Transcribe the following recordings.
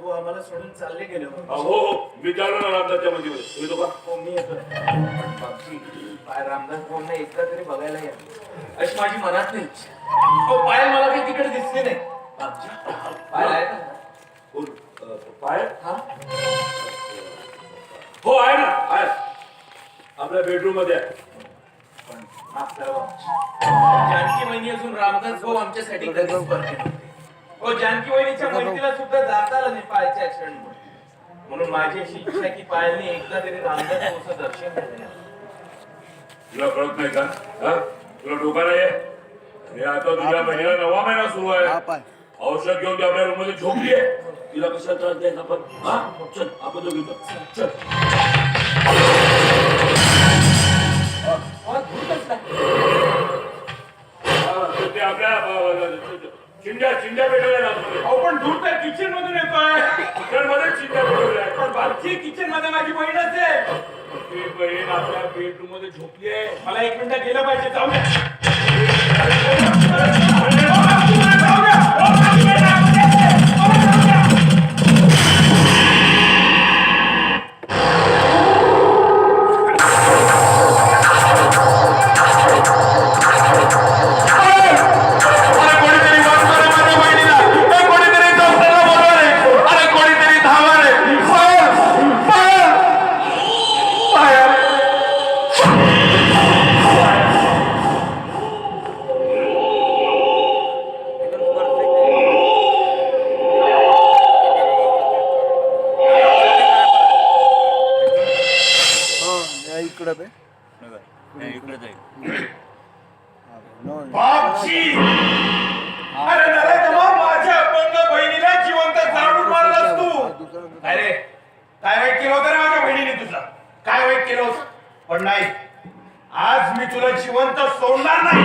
तू आम्हाला सोडून चालले गेले हो. हो हो. मी चालू ना रामदासच्या मंदिर येतो का हो मी येतो. बापजी पाय रामदास भाऊंना एकदा तरी बघायला या. अशी माझी मनात नाही इच्छा. हो पायल मला काही तिकडे दिसली नाही. बापजी पायल आहे का? हो, अ, हा? हो आहे ना. आहे. आपल्या बेडरूममध्ये आहे. पण माफ करा बापजी. जानकी वहिनी अजून रामदास भाऊ आमच्यासाठी कधीच परत येत नव्हते. हो जानकी वहिनीच्या मैत्रीला सुद्धा जाता आलं नाही पायच्या ऍक्सिडेंटमुळे म्हणून माझी अशी इच्छा की पायलने एकदा तरी रामदास भाऊचं दर्शन तुला कळत नाही का हा तुला डोका नाही आहे? हे आता तुझ्या महिन्याला नवा महिना सुरू आहे पाय औषध घेऊन ती आपल्या रूममध्ये झोपली आहे तिला कशा त्रास द्यायचा आपण हा चल आपण दोघी. चल हो. हा, ते आपल्या भेटवल्या आतमध्ये अहो पण किचन मधून येतोय किचनमध्ये चिंध्या भेटवल्या आहेत. किचनमध्ये माझी बहीण आहे ती बहीण आपल्या बेडरूममध्ये झोपली आहे. मला एक मिनिट गेलं पाहिजे. जाऊ द्या इकडं बापशी अरे माझ्या अपंग बहिणीला जिवंत जाळून मारलास तू. अरे काय वाईट केलं होतं रे माझ्या बहिणीने तुझं? काय वाईट केलं होतं? पण नाही. आज मी तुला जिवंत सोडणार नाही.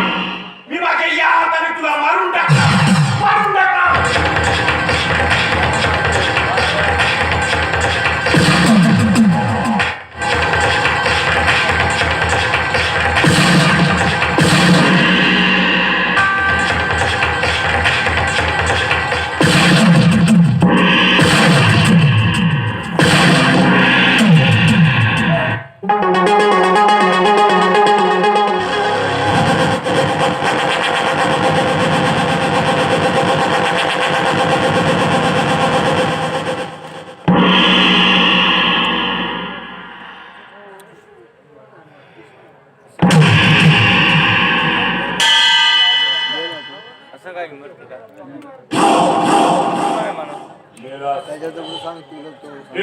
मी माझ्या या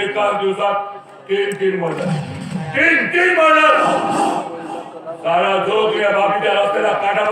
एका दिवसात तीन तीन मर्डर तीन तीन मर्डर सारा जो तुझ्या बाबीच्या रस्त्याला काटा